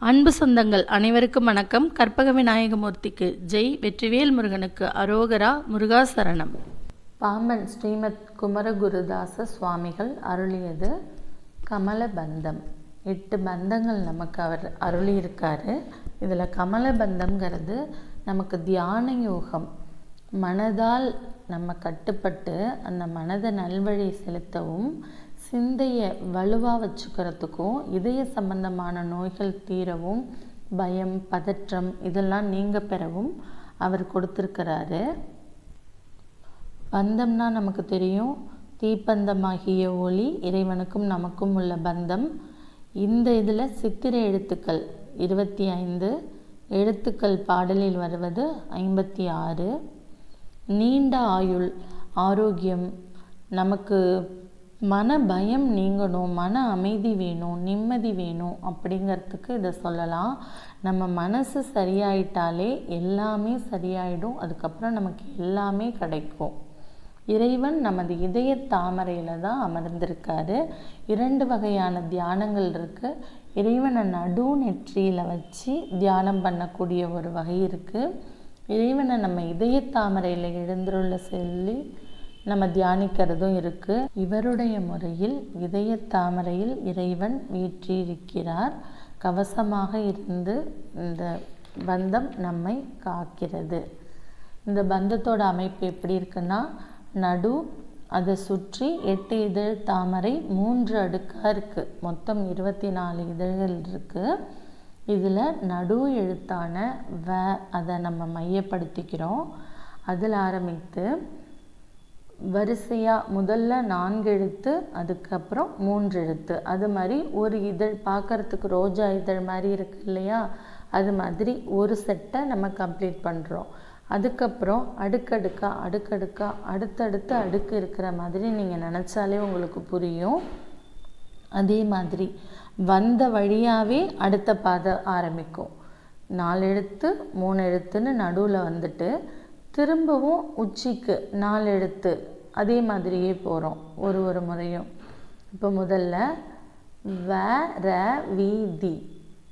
அன்பு சொந்தங்கள் அனைவருக்கும் வணக்கம். கற்பக விநாயகமூர்த்திக்கு ஜெய். வெற்றிவேல் முருகனுக்கு அரோகரா முருகாசரணம். பாம்பன் ஸ்ரீமத் குமரகுருதாச சுவாமிகள் அருளியது கமலபந்தம். எட்டு பந்தங்கள் நமக்கு அவர் அருளியிருக்காரு. இதில் கமலபந்தம்ங்கிறது நமக்கு தியான யோகம். மனதால் நம்ம கட்டுப்பட்டு அந்த மனதை நல்வழி செலுத்தவும் சிந்தையை வலுவாக வச்சுக்கிறதுக்கும் இதய சம்பந்தமான நோய்கள் தீரவும் பயம் பதற்றம் இதெல்லாம் நீங்க பெறவும் அவர் கொடுத்துருக்கிறாரு. பந்தம்னா நமக்கு தெரியும். தீப்பந்தமாகிய ஒளி இறைவனுக்கும் நமக்கும் உள்ள பந்தம். இந்த இதில் சித்திரை எழுத்துக்கள் இருபத்தி ஐந்து எழுத்துக்கள் பாடலில் வருவது ஐம்பத்தி ஆறு. நீண்ட ஆயுள் ஆரோக்கியம் நமக்கு மன பயம் நீங்கணும் மன அமைதி வேணும் நிம்மதி வேணும் அப்படிங்கிறதுக்கு இதை சொல்லலாம். நம்ம மனசு சரியாயிட்டாலே எல்லாமே சரியாயிடும். அதுக்கப்புறம் நமக்கு எல்லாமே கிடைக்கும். இறைவன் நமது இதய தாமரையில் தான் அமர்ந்திருக்காரு. இரண்டு வகையான தியானங்கள் இருக்குது இறைவனை நடு நெற்றியில் வச்சு தியானம் பண்ணக்கூடிய ஒரு வகை இருக்குது இறைவனை நம்ம இதய தாமரையில் எழுந்துள்ள சொல்லி நம்ம தியானிக்கிறதும் இருக்குது இவருடைய முறையில் இதய தாமரையில் இறைவன் வீற்றிருக்கிறார். கவசமாக இருந்து இந்த பந்தம் நம்மை காக்கிறது. இந்த பந்தத்தோட அமைப்பு எப்படி இருக்குன்னா நடு அதை சுற்றி எட்டு இதழ் தாமரை மூன்று அடுக்காக இருக்குது மொத்தம் இருபத்தி நாலு இதழ்கள் இருக்குது இதில் நடு எழுத்தான வ அதை நம்ம மையப்படுத்திக்கிறோம். அதில் ஆரம்பித்து வரிசையாக முதல்ல நான்கு எழுத்து அதுக்கப்புறம் மூன்று எழுத்து. அது மாதிரி ஒரு இதழ் பார்க்குறதுக்கு ரோஜா இதழ் மாதிரி இருக்கு இல்லையா? அது மாதிரி ஒரு செட்டை நம்ம கம்ப்ளீட் பண்ணுறோம் அதுக்கப்புறம் அடுக்கடுக்காக அடுக்கடுக்காக அடுத்தடுத்து அடுக்கு இருக்கிற மாதிரி நீங்கள் நினச்சாலே உங்களுக்கு புரியும். அதே மாதிரி வந்த வழியாகவே அடுத்த பாதை ஆரம்பிக்கும். நாலு எழுத்து மூணு எழுத்துன்னு நடுவில் வந்துட்டு திரும்பவும் உச்சிக்கு நாலு எழுத்து அதே மாதிரியே போகிறோம் ஒரு ஒரு முறையும். இப்போ முதல்ல வ ர வீதி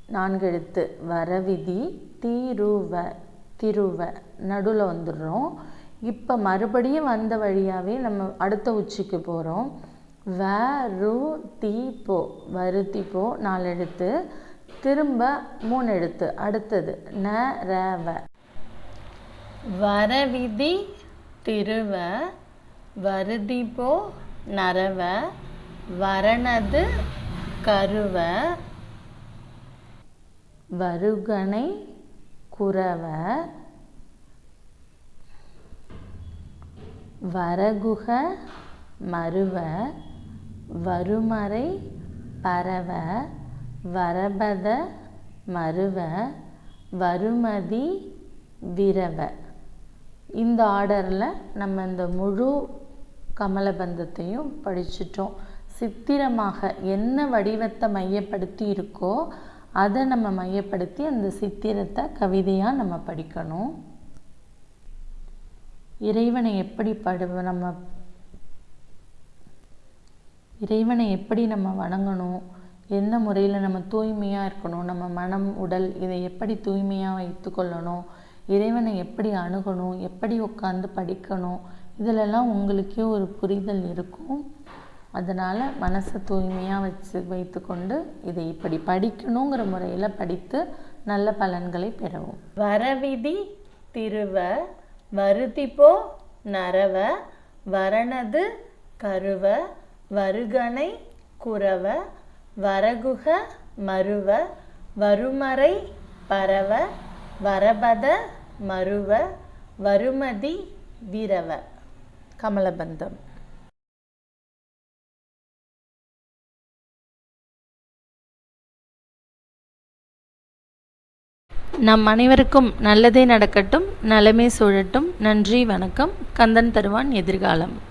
நான்கு எழுத்து வரவிதி தீருவ திருவ நடுவில் வந்துடுறோம். இப்போ மறுபடியும் வந்த வழியாகவே நம்ம அடுத்த உச்சிக்கு போகிறோம் வ ரு தி போ வருத்தி போ நாலு எழுத்து திரும்ப மூணு எழுத்து அடுத்தது ந ர வ. வரவிதி திருவ வருதிபோ நரவ வரணது கருவ வருகனை குறவ வரகுக மருவ வருமறை பரவ வரபத மருவ வருமதி விரவ. இந்த ஆர்டரில் நம்ம இந்த முழு கமலபந்தத்தையும் படிச்சிட்டோம். சித்திரமாக என்ன வடிவத்தை மையப்படுத்தி இருக்கோ அதை நம்ம மையப்படுத்தி அந்த சித்திரத்தை கவிதையாக நம்ம படிக்கணும். இறைவனை எப்படி படு நம்ம இறைவனை எப்படி நம்ம வணங்கணும்? எந்த முறையில் நம்ம தூய்மையாக இருக்கணும்? நம்ம மனம் உடல் இதை எப்படி தூய்மையாக வைத்துக்கொள்ளணும் கொள்ளணும்? இறைவனை எப்படி அணுகணும் எப்படி உட்காந்து படிக்கணும் இதிலெல்லாம் உங்களுக்கே ஒரு புரிதல் இருக்கும். அதனால் மனசை தூய்மையாக வச்சு வைத்துக்கொண்டு இதை இப்படி படிக்கணுங்கிற முறையில் படித்து நல்ல பலன்களை பெறவும். வரவிதி திருவ வருதிப்போ நரவ வரணது கருவ வருகனை குறவ வரகுக மருவ வருமறை பரவ வரபத மருவ வருமதி வீரவ. கமலபந்தம். நம் அனைவருக்கும் நல்லதே நடக்கட்டும் நலமே சூழட்டும். நன்றி வணக்கம். கந்தன் தருவான் எதிர்காலம்.